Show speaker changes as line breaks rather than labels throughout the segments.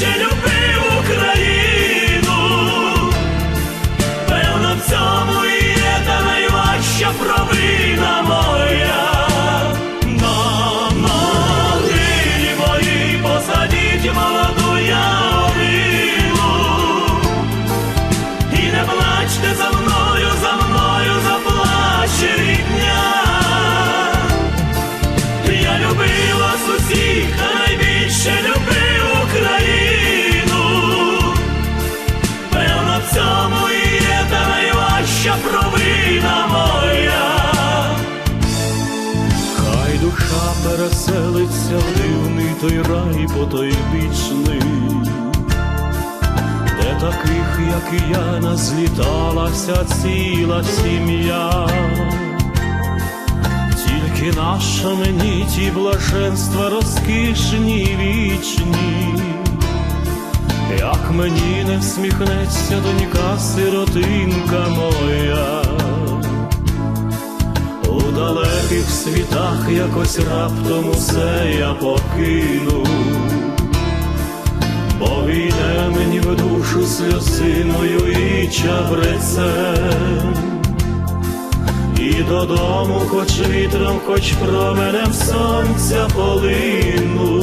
Найбільше любив Україну. Певно, в цьому є та найважча провина переселиться в дивний той рай потойбічний, де таких, як я, назліталася ціла сім'я. Тільки наша мені ті блаженства розкішні вічні, як мені не всміхнеться донька сиротинка моя, далеких світах якось раптом усе я покину, бо війне мені в душу сльозиною і чабрецем. І додому, хоч вітром, хоч променем сонця полину,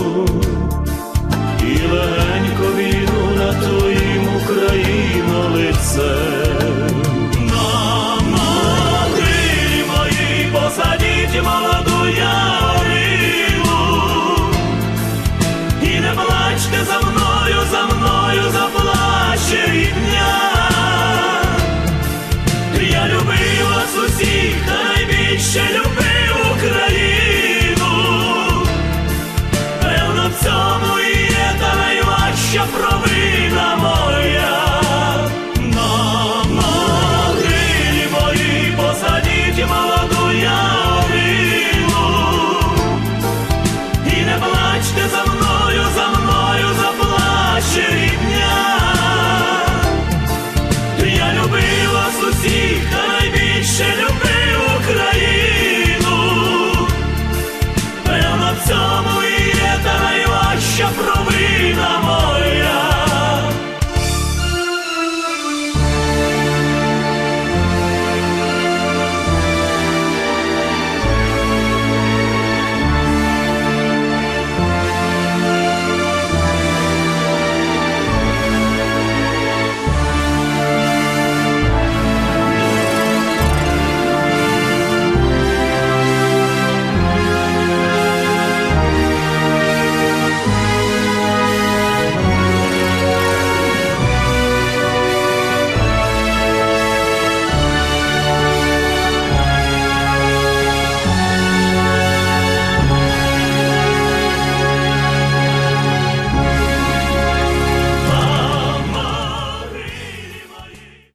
aşkı zaman